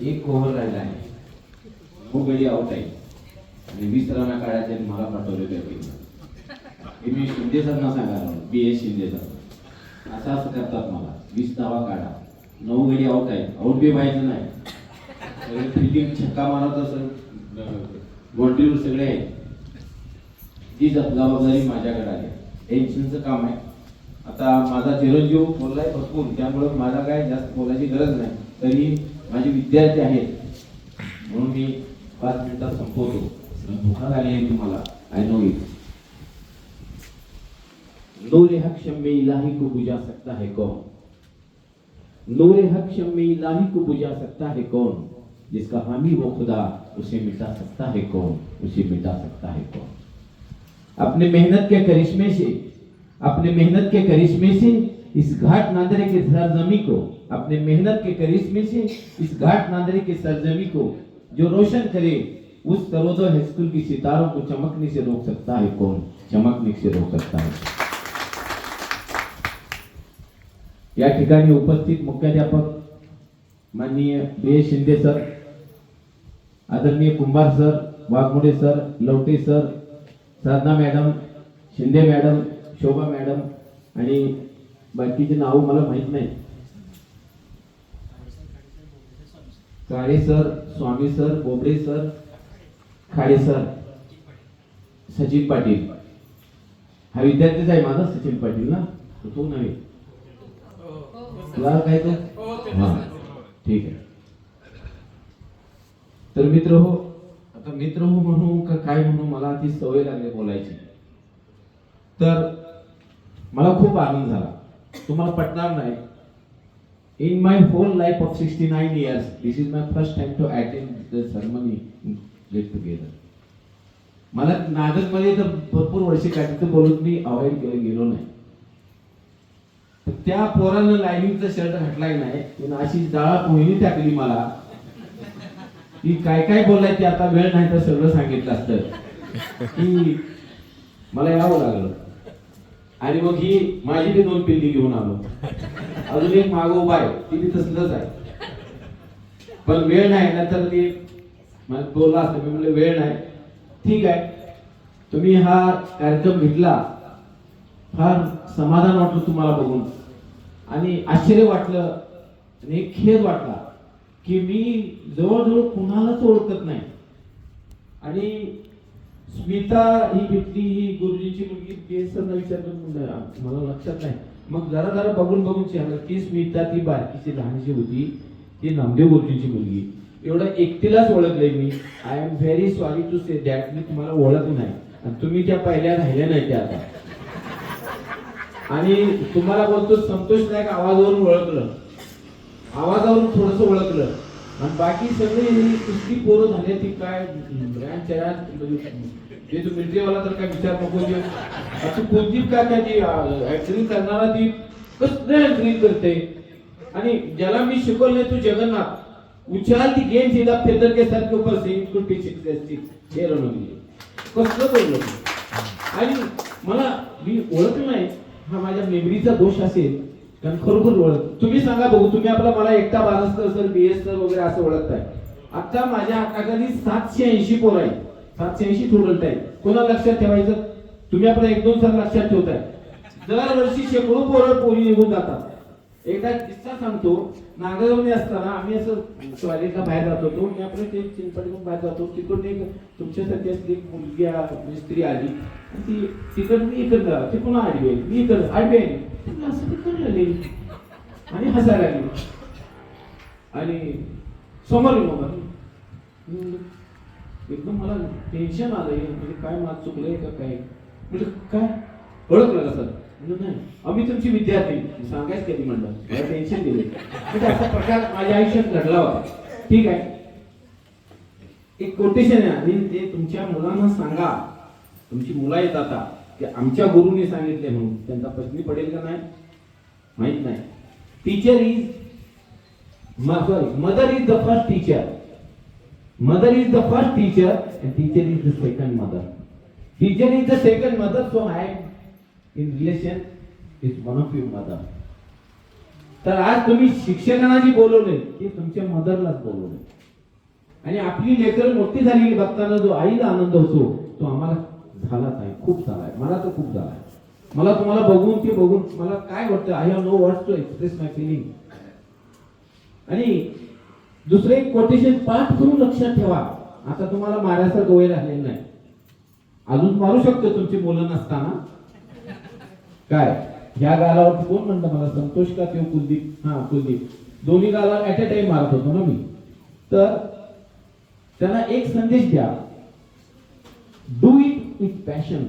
एक ओव्हर राहिला आहे. खूप गडी आउट आहे. आणि वीस रना काढायचे आणि मला पाठवले त्या हे मी शिंदे सरना सांगायला बी एस शिंदे सर असं असं करतात मला. वीस धावा काढा. नऊ गडी आउट आहे. आउट बी व्हायचं नाही. सगळे फिल्डिंग छक्का मारत असं बाउंड्रीवर सगळे आहेत. ती जबाबदारी माझ्याकडे आली. टेन्शनचं काम आहे. आता माझा चिरंजीव बोललाय भरपूर, त्यामुळं काय जास्त बोलायची गरज नाही. तरी माझे विद्यार्थी आहेत. म्हणून मी पाच मिनिटात संपवतो. आहे तुम्हाला. आय नो इट नूर हक इलाही को बुझा सकता है कौन? नूर हक इलाही को बुझा सकता है कौन? जिसका हामी वो खुदा, उसे मिटा सकता है कौन? उसे मिटा सकता है कौन? अपने मेहनत के करिश्मे से अपने मेहनत के करिश्मे से, इस घाट नादरे के सरजमी को, अपने मेहनत के करिश्मे से, इस घाट नादरे के सरजमी को, जो रोशन करे, उस सरोदो हाईस्कूल की सितारों को चमकने से रोक सकता है कौन? चमकने से रोक सकता है। या ठिकाणी उपस्थित मुख्याध्यापक, माननीय बी शिंदे सर, आदरणीय Kumbhar sir, Waghmode sir, Lavate sir, Sadhana madam, Shinde madam Shobha madam आणि बाकीचे नाव मला माहीत नाही. Kale sir Swami sir Bobde sir Khade sir Sachin Patil. हा विद्यार्थीच आहे माझा सचिन पाटील ना? तो नव्हे. तुला काय तर हा ठीक आहे. तर मित्र हो आता मित्र हो म्हणू का काय म्हणू मला ती सवय लागली बोलायची. तर मला खूप आनंद झाला. तुम्हाला पटणार नाही. In my whole life of sixty nine years this is my first time to attend the ceremony get together मला नागदमध्ये तर भरपूर वर्षे काढली. तर बोलून मी अवॉइड केलं गेलो नाही. तर त्या पोरानं लाईनिंगचा शर्ट घातलाय नाही अशी जाळा पोहिणी टाकली मला. की काय काय बोललाय ते आता वेळ नाही तर सगळं सांगितलं असतं. की मला यावं लागलं. आणि मग ही माझी ती दोन पिल्ली घेऊन आलो. अजून एक मागो आहे ती बी तसलंच आहे. पण वेळ नाही ना तर ती मला बोलला असतं मी म्हणलं वेळ नाही. ठीक आहे. तुम्ही हा कार्यक्रम घेतला फार समाधान वाटलं तुम्हाला बघून. आणि आश्चर्य वाटलं आणि एक खेद वाटला की मी जवळजवळ कुणालाच ओळखत नाही. आणि स्मिता ही घेतली ही गुरुजीची मुलगी बेसरला विचारलं मला लक्षात नाही. मग जरा जरा बघून बघून विचारलं ती स्मिता ती बारकीची लहानशी होती ती नामदेव गुरुजीची मुलगी. एवढं एकटीलाच ओळखलंय मी. I am very sorry to say that मी तुम्हाला ओळख नाही. आणि तुम्ही त्या पहिल्या राहिल्या नाही त्या आता. आणि तुम्हाला बोलतो संतोष नायक आवाजावरून ओळखलं. आवाजावरून थोडस ओळखलं. आणि बाकी सगळे ही कुस्ती पोरं झाले ती काय ब्रँड चॅट जे तो मिलिटरीवाला तर काय विचार नको जे असं कुलदीप काय काय ती ऍक्टिंग करणारा ती कसं ऍक्टिंग करते? आणि ज्याला मी शिकवलं नाही तू जगन्नाथ. उछाल ती गेम सीधा फेदर के सर के ऊपर से इनको टीचिंग जैसी हे रणवली कसलं बोललं आणि मला मी ओळख नाही. हा माझ्या मेमरीचा दोष असेल. कारण खरोखर ओळख. तुम्ही सांगा बघू तुम्ही आपला मला एकटा बारस्तर सर बी एस सर वगैरे असं ओळखताय. आता माझ्या हाताखाली सातशे ऐंशी पोर आहे सातशे ऐंशी स्टुडंट आहे कोणा लक्षात ठेवायचं? तुम्ही आपला एक दोन सर लक्षात ठेवताय. दरवर्षी शेकडो पोरं पोरी निघून जातात. एकदा किस्सा सांगतो. नागरवणी असताना आम्ही असं टॉयलेटला बाहेर जात होतो. मी आपलं ते चिंचपडून बाहेर जातो तिकडून एक तुमच्यासाठी असली एक मुलगी स्त्री आली. ती तिकडं मी इकडं ती पुन्हा आडवी आहे मी इकडं आडवी आहे असं तिकडं आणि हसायला आली आणि समोर येऊ एकदम मला टेन्शन आलं म्हणजे काय माझं चुकलंय का काय? म्हणजे काय? ओळखलं का सर? नाही. आम्ही तुमची विद्यार्थी. सांगायच कधी म्हणलं? मला टेन्शन दिले म्हणजे असा प्रकार माझ्या आयुष्यात घडला होता. ठीक आहे. एक कोटेशन आहे आणि ते तुमच्या मुलांना सांगा. तुमची मुलं येत आता. की आमच्या गुरुने सांगितले म्हणून. त्यांचा पत्नी पडेल का नाही? माहीत नाही. Teacher is sorry mother is the first teacher mother is the first teacher and teacher is the second mother teacher is the second mother so I in relation is one of your mother तर आज तुम्ही शिक्षकांना जी बोलवले ते तुमच्या मदरलाच बोलवले. आणि आपली लेकर मोठी झालेली बघताना जो आईला आनंद होतो तो आम्हाला झालाच आहे खूप झालाय मला तर खूप झालाय मला तुम्हाला बघून ते बघून मला काय वाटतं I have no words to express my feeling आणि दुसरे एक कोटेशन पाठ करून लक्षात ठेवा. आता तुम्हाला मारायचा वय राहिले नाही. अजून मारू शकतो तुमची मुलं नसताना. काय? ह्या गालावर कोण म्हणतं मला? संतोष का किंवा कुलदीप? हा कुलदीप. दोन्ही गाला ऍट अ टाइम मारत होतो ना मी. तर त्यांना एक संदेश द्या. Do it with passion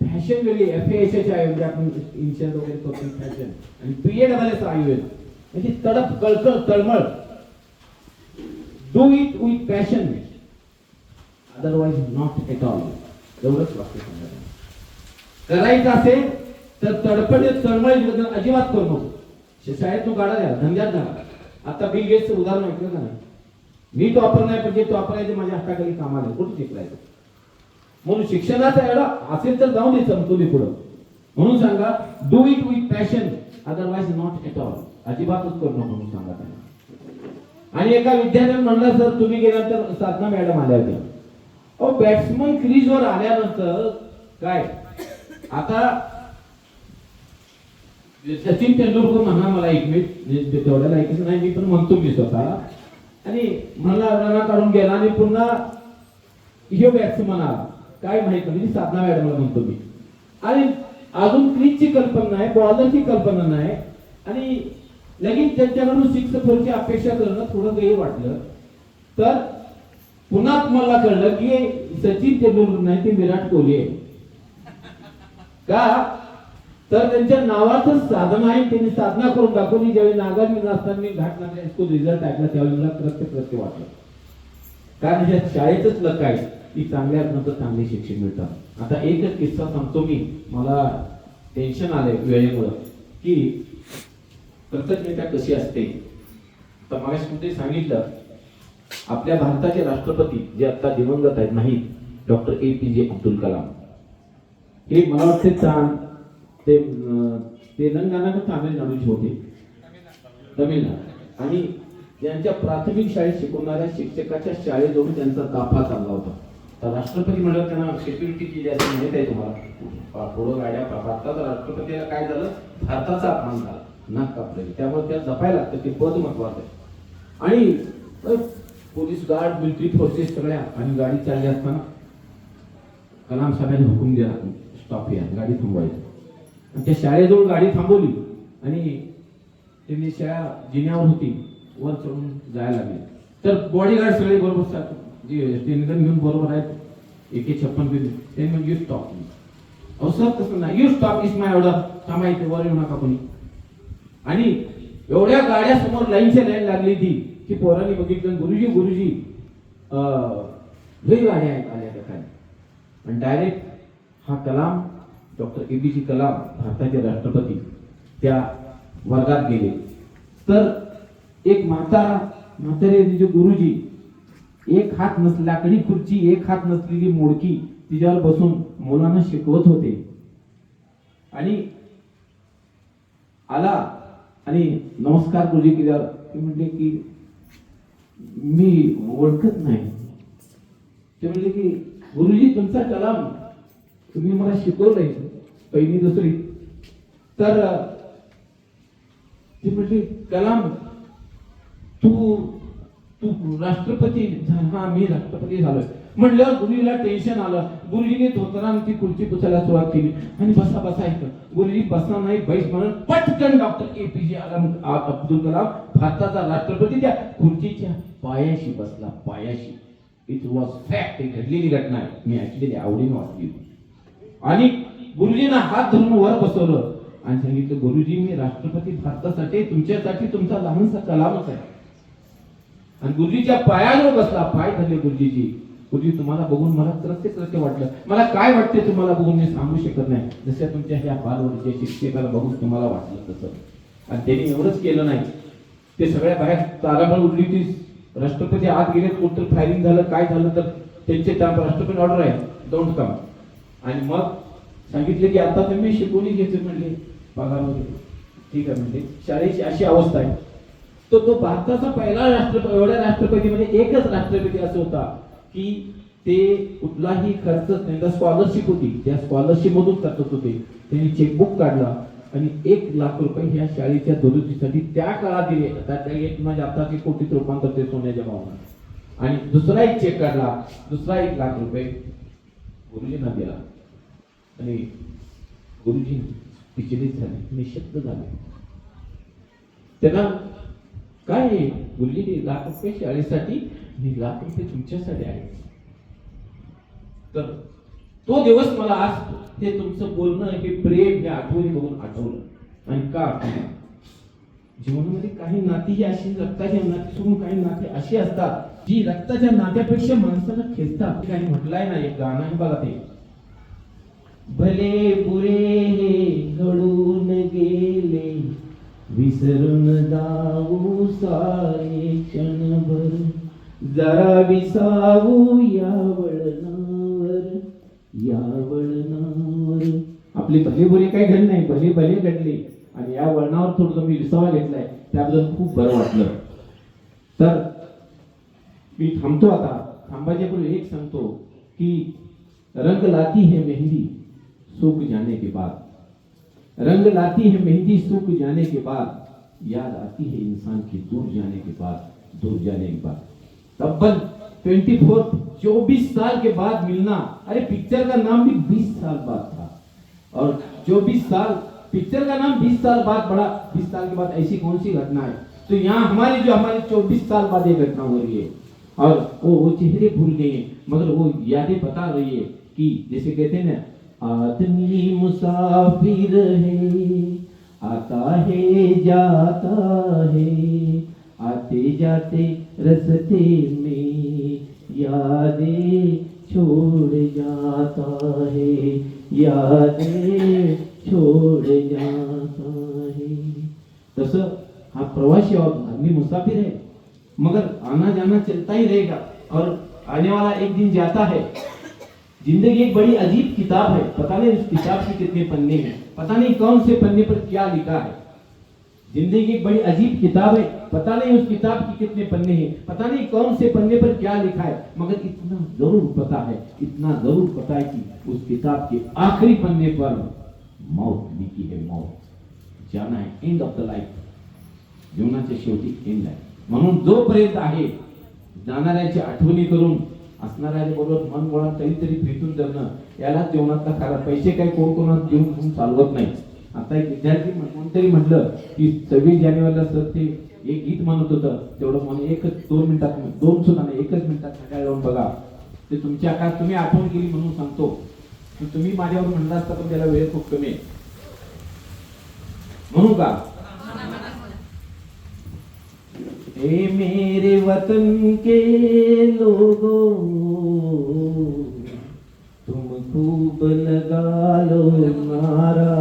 fashion वेगळी एफ एच एच ऐवजी आपण इन्शर्ट वगैरे करतो फॅशन आणि पी डबल एस आयुर्वेद म्हणजे तडप कळकळ तळमळ. Do it with passion otherwise not at all एवढंच वाक्य सांगायचं करायचं असेल तर तडफड तळमळ अजिबात करू नको. शाळेत तू गाडा द्या धंद्यात घाला आता बिल गेटचं उदाहरण ऐकलं का नाही? मी टॉपर नाही पण जे टॉपर आहे ते माझ्या हाताखाली कामाला कुठं शिकलायचं म्हणून शिक्षणाचा एवढा असेल तर जाऊन दे समतोली पुढं. म्हणून सांगा do it with passion otherwise not at all अजिबातच करू नको म्हणून सांगा त्यांना. आणि एका विद्यार्थ्याने म्हणलं सर तुम्ही गेल्यानंतर साधना मॅडम आल्या होत्या. अहो बॅट्समन क्रीजवर आल्यानंतर काय? आता सचिन तेंडुलकर म्हणा मला एक मिनिट म्हणजे तेवढ्याला ऐकायचं नाही मी पण म्हणतो मी स्वतः. आणि म्हणला रना काढून गेला. आणि पुन्हा ह्यो बॅट्समन आला. काय माहीत नाही मी साधना मॅडमला म्हणतो मी. आणि अजून क्रीजची कल्पना नाही बॉलरची कल्पना नाही. आणि लगेच त्यांच्याकडून सिक्स फोरची अपेक्षा करणं थोडं गैर वाटलं. तर पुन्हा मला कळलं की सचिन तेंडुलकर नाही ते विराट कोहली आहे. का? तर त्यांच्या नावाच साधन आहे त्यांनी साधना करून दाखवली. ज्यावेळी नागार मी असताना मी घाट नागरी रिझल्ट ऐकला त्यावेळी मला प्रत्येक प्रत्येक वाटलं. कारण ह्या शाळेतच लक्ष आहे. की चांगल्या नंतर चांगले शिक्षण मिळतात. आता एकच किस्सा सांगतो मी. मला टेन्शन आलंय वेळेमुळं. की कृतज्ञता कशी असते? तर सांगितलं आपल्या भारताचे राष्ट्रपती जे आता दिवंगत आहेत नाही डॉक्टर ए पी जे अब्दुल कलाम. हे मला वाटते चांद ते तेलंगणा का तामिळनाडूचे होते. तमिळनाडू. आणि त्यांच्या प्राथमिक शाळेत शिकवणाऱ्या शिक्षकाच्या शाळेजवळ त्यांचा ताफा चालला होता. राष्ट्रपती म्हणलं त्यांना सिक्युरिटी केली असं माहीत आहे तुम्हाला थोडं गाड्या भारताचा राष्ट्रपतीला काय झालं? भारताचा अपमान झाला नाक कापले त्यामुळे त्या जपायला लागतं ते पद महत्वाचं आहे. आणि पोलीस गार्ड मिलिटरी फोर्सेस सगळ्या आणि गाडी चालली असताना कलाम साहेबांनी हुकूम दिला. स्टॉप या गाडी थांबवायची. आणि त्या शाळेजवळ गाडी थांबवली. आणि त्यांनी शाळा जिन्यावर होती वर चढून जायला लागली. तर बॉडीगार्ड सगळे बरोबर सा- जे टेनगन घेऊन बरोबर आहेत एके छप्पन घेऊन ते म्हणजे यू स्टॉप अहो सर तसं नाही. You stop is my order थांबा इथे वर येऊ नका कोणी. आणि एवढ्या गाड्या समोर लाईनच्या लाईन लागली ती की पोरांनी बघितलं गुरुजी गुरुजी लई गाड्या आहेत आल्या त्या काय. आणि डायरेक्ट हा Kalam doctor A P J Kalam भारताचे राष्ट्रपती त्या वर्गात गेले. तर एक म्हातारा म्हातारे तिचे गुरुजी एक हात नस लाकडी खुर्ची एक हात नसलेली मोडकी तिच्यावर बसून मुलांना शिकवत होते. आणि आला आणि नमस्कार गुरुजी केल्यावर ते म्हणले की मी ओळखत नाही. ते म्हणले की गुरुजी तुमचा कलाम तुम्ही मला शिकवलंय पहिली दुसरी. तर ते ती कलाम तू तू राष्ट्रपती झा- हा मी राष्ट्रपती झालोय. म्हणल्यावर गुरुजीला टेन्शन आलं. गुरुजीने धोतरा ती खुर्ची पुसायला सुरुवात केली. आणि बसा बसा ऐकलं गुरुजी बसा नाही बैस म्हणून पटकन डॉक्टर ए पी जे अब्दुल कलाम भारताचा राष्ट्रपती त्या खुर्चीच्या पायाशी बसला पायाशी. इट वॉज फॅक्ट घडलेली घटना आहे. मी ऍक्च्युली आवडीने वाचली आणि गुरुजींना हात धरून वर बसवलं. आणि सांगितलं गुरुजी मी राष्ट्रपती भारतासाठी तुमच्यासाठी तुमचा लहानसा कलामच आहे. आणि गुरुजीच्या पायावर बसला पाय धरले गुरुजीची गुरुजी तुम्हाला बघून मला त्रस्ते त्रस्ते वाटलं. मला काय वाटते तुम्हाला बघून मी सांगू शकत नाही. जसं तुमच्या ह्या बालवडीच्या शिक्षकाला बघून तुम्हाला वाटलं तसं. आणि त्यांनी एवढंच केलं नाही. ते सगळ्या बाहेर ताराबळ उडली ती राष्ट्रपती आत गेले कुठं फायरिंग झालं काय झालं तर त्यांचे त्या राष्ट्रपती ऑर्डर आहे. डोंट कम आणि मग सांगितले की आता तुम्ही शिकवणी घ्यायचे म्हणले. पगार वगैरे. ठीक आहे म्हणजे शाळेची अशी अवस्था आहे. तो तो भारताचा पहिला राष्ट्रपती एवढ्या राष्ट्रपतीमध्ये एकच राष्ट्रपती असं होता की ते कुठलाही खर्च त्यांना स्कॉलरशिप होती. त्या स्कॉलरशिप मधून करत होते त्यांनी चेकबुक काढला आणि एक लाख रुपये ह्या शाळेच्या दुरुस्तीसाठी त्या काळात दिले. आता एक म्हणजे आताचे कोटीत रूपांतर ते सोन्याच्या भावना. आणि दुसरा एक चेक काढला. दुसरा एक लाख रुपये गुरुजींना दिला. आणि गुरुजी पिचलित झाले निशब्द झाले. त्यांना काय आहे? गुरुजी लाख रुपये शाळेसाठी आणि लाख रुपये तुमच्यासाठी आहे. तर तो दिवस मला आज हे तुमचं बोलणं हे प्रेम हे आठवणी बघून आठवलं. आणि का जीवनामध्ये काही नाती ही अशी रक्ताच्या नाती सोडून काही नाते अशी असतात जी रक्ताच्या नात्यापेक्षा माणसाला खेचतात. काही म्हटलंय ना एक गाणं बघा ते. भले बुरे हे घडू विसरून जाऊ सारे क्षणभर. जरा विसावू या वळणावर या वळणावर आपली भले बुरे काही घडले नाही भले भले घडली. आणि या वळणावर थोडं मी विसावा घेतलाय त्याबद्दल खूप बरं वाटलं. तर मी थांबतो आता. थांबायच्यापूर्वी एक सांगतो की रंग लाती है मेहंदी सूख जाने के बाद. रंग लाती है मेहंदी सूख जाने के बाद, याद आती है इंसान की दूर जाने के बाद, दूर जाने के बाद। तब्बल ट्वेंटी फोर चौबीस साल के बाद मिलना। अरे पिक्चर का नाम भी बीस साल बाद था। और चौबीस साल पिक्चर का नाम बीस साल बाद बड़ा बीस साल के बाद ऐसी कौन सी घटना है? तो यहाँ हमारी, जो हमारी चौबीस साल बाद ये घटना हो रही है। और वो वो चेहरे भूल गए मगर वो यादें बता रही है कि, जैसे कहते हैं ना आदमी मुसाफिर है, आता है, जाता है, आते जाते रस्ते में यादें छोड़ जाता है, यादें छोड़ जाता है। तसं हा, प्रवासी आहोत आदमी मुसाफिर है, मगर आना जाना चलता ही रहेगा और आने वाला एक दिन जाता है। ज़िंदगी एक बड़ी अजीब किताब है। पता नहीं उस किताब के कितने पन्ने हैं। पता नहीं कौन से पन्ने पर क्या लिखा है। ज़िंदगी एक बड़ी अजीब किताब है। पता नहीं उस किताब के कितने पन्ने हैं। पता नहीं कौन से पन्ने पर क्या लिखा है। मगर इतना ज़रूर पता है, इतना ज़रूर पता है कि उस किताब के आखिरी पन्ने पर मौत लिखी है। मौत। जाना है एंड ऑफ़ द लाईफ जीवनाच्या शेवटी एंड आहे म्हणून जोपर्यंत आहे जाणाऱ्याची आठवणी करून असणाऱ्या बरोबर मन मुळात काहीतरी भेटून जाणं याला जीवनातला खरा पैसे काही कोण कोणात देऊन घेऊन चालवत नाही. आता एक विद्यार्थी कोणतरी म्हटलं की सव्वीस जानेवारीला सर ते एक गीत म्हणत होतं. तेवढं म्हणून एकच दोन मिनिटात दोन सुद्धा नाही एकच मिनिटात सकाळी जाऊन बघा. ते तुमच्या आकाश तुम्ही आठवण केली म्हणून सांगतो. की तुम्ही माझ्यावर म्हणला असता पण त्याला वेळ खूप कमी आहे. म्हणू का? ए मेरे वतन के लोगों तुम खूब लगा लो नारा।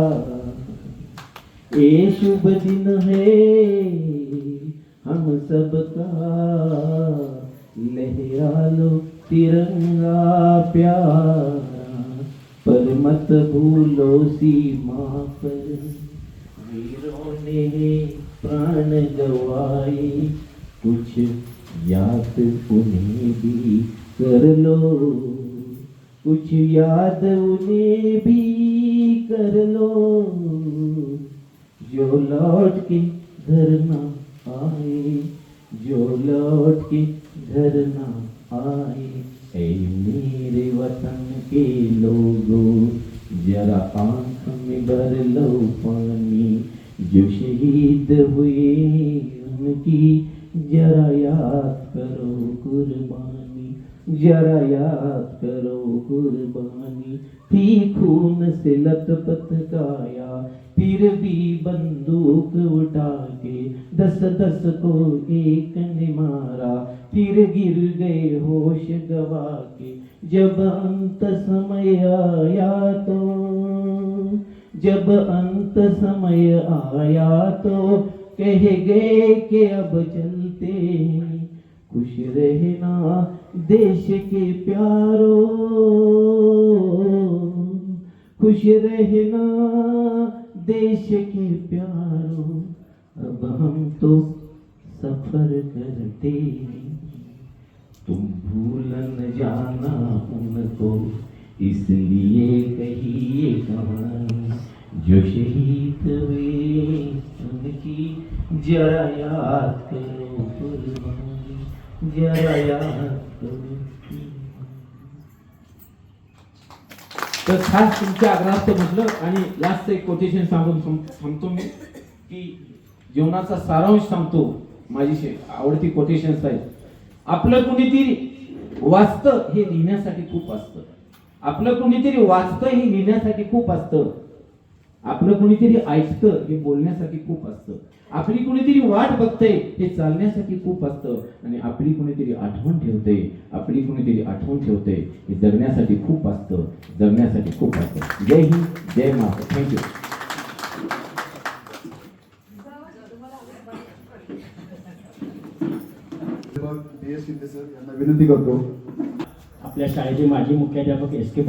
ये शुभ दिन है हम सबका लहरा लो तिरंगा प्यारा। पर मत भूलो सीमा पर वीरों ने प्राण गवाए कुछ याद उन्हें भी कर लो। कुछ याद उन्हें भी कर लो। जो लौट के घर ना आए, जो लौट के घर ना आए। ऐ मेरे वतन के लोगों, जरा आँख में भर लो पानी। जो शहीद हुए उनकी जरा याद करो कुर्बानी जरा याद करो कुर्बानी। थी खून से लथपथ काया फिर भी बंदूक उठा के दस दस को एक ने मारा। फिर गिर गए होश गवा के जब अंत समय आया तो जब अंत समय आया तो कह गए कि अब चलते खुश रहना देश के प्यारो। खुश रहना देश के प्यारो। अब हम तो सफ़र करते तुम भूल न जाना उनको इसलिए कहिए कहाँ जो शहीद हुए उनकी जरा याद करो कुर्बानी जरा याद करो तर खास तुमच्या आग्रहास्त म्हटलं आणि लास्ट एक कोटेशन सांगून सांगतो मी की जीवनाचा सारांश सांगतो माझी आवडती कोटेशन्स आहेत आपलं कुणीतरी वाचतं हे लिहिण्यासाठी खूप असतं आपलं कुणीतरी वाचतं हे लिहिण्यासाठी खूप असतं. आपलं कुणीतरी ऐकतं हे बोलण्यासाठी खूप असतं. आपली कुणीतरी वाट बघतंय हे चालण्यासाठी खूप असतं. आणि आपली कुणीतरी आठवण ठेवते आपली कुणीतरी आठवण ठेवते हे जगण्यासाठी खूप असतं जगण्यासाठी खूप असतं. जय हिंद जय Maharashtra thank you D S Shinde sir यांना विनंती करतो आपल्या शाळेचे माजी मुख्याध्यापक एस के